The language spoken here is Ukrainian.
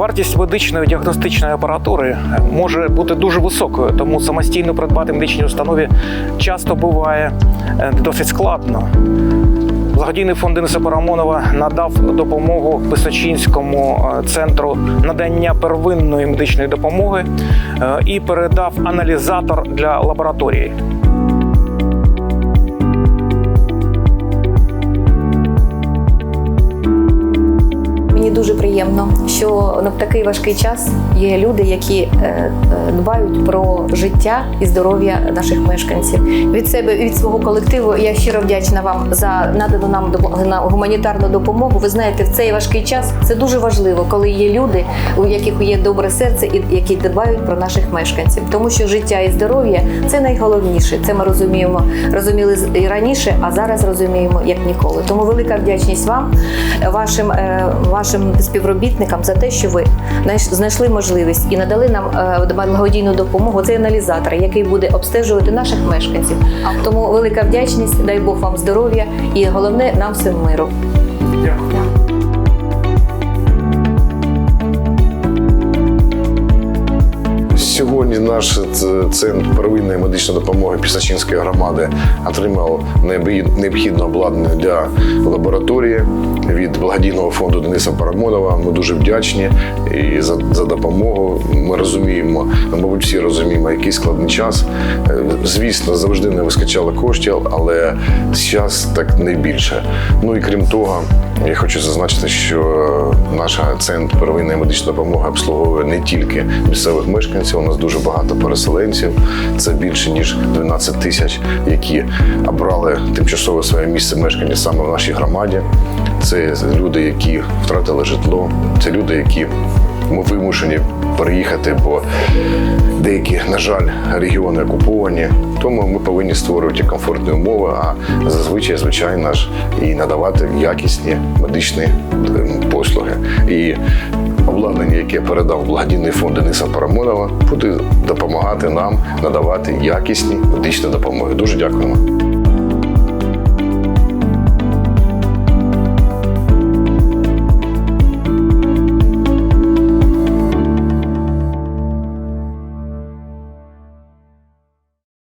Вартість медичної діагностичної апаратури може бути дуже високою, тому самостійно придбати медичній установі часто буває е, досить складно. Благодійний фонд Дениса Парамонова надав допомогу Писачинському е, центру надання первинної медичної допомоги е, і передав аналізатор для лабораторії. Приємно, що в такий важкий час є люди, які е, е, дбають про життя і здоров'я наших мешканців. Від себе від свого колективу я щиро вдячна вам за надану нам гуманітарну допомогу. Ви знаєте, в цей важкий час це дуже важливо, коли є люди, у яких є добре серце і які дбають про наших мешканців. Тому що життя і здоров'я це найголовніше. Це ми розуміємо, розуміли і раніше, а зараз розуміємо як ніколи. Тому велика вдячність вам, вашим, е, вашим співробітникам за те, що ви знайш- знайшли можливість і надали нам е, благодійну допомогу. Це аналізатор, який буде обстежувати наших мешканців. Тому велика вдячність, дай Бог вам здоров'я і головне нам всім миру. Сьогодні наш центр первинної медичної допомоги Пісачинської громади отримав необхідне обладнання для лабораторії від благодійного фонду Дениса Парамонова. Ми дуже вдячні і за, за допомогу. Ми розуміємо, мабуть, всі розуміємо, який складний час. Е, Звісно, завжди не вискачало коштів, але зараз так не більше. Ну і крім того, я хочу зазначити, що наш центр первинної медичної допомоги обслуговує не тільки місцевих мешканців. Нас дуже багато переселенців. Це більше ніж 12 тисяч, які обрали тимчасове своє місце мешкання саме в нашій громаді. Це люди, які втратили житло, це люди, які ми вимушені переїхати, бо деякі, на жаль, регіони окуповані. Тому ми повинні створювати комфортні умови, а зазвичай, звичайно ж, і надавати якісні медичні ем, послуги. І обладнання, яке передав благодійний фонд Дениса Парамонова, буде допомагати нам надавати якісні медичні допомоги. Дуже дякуємо.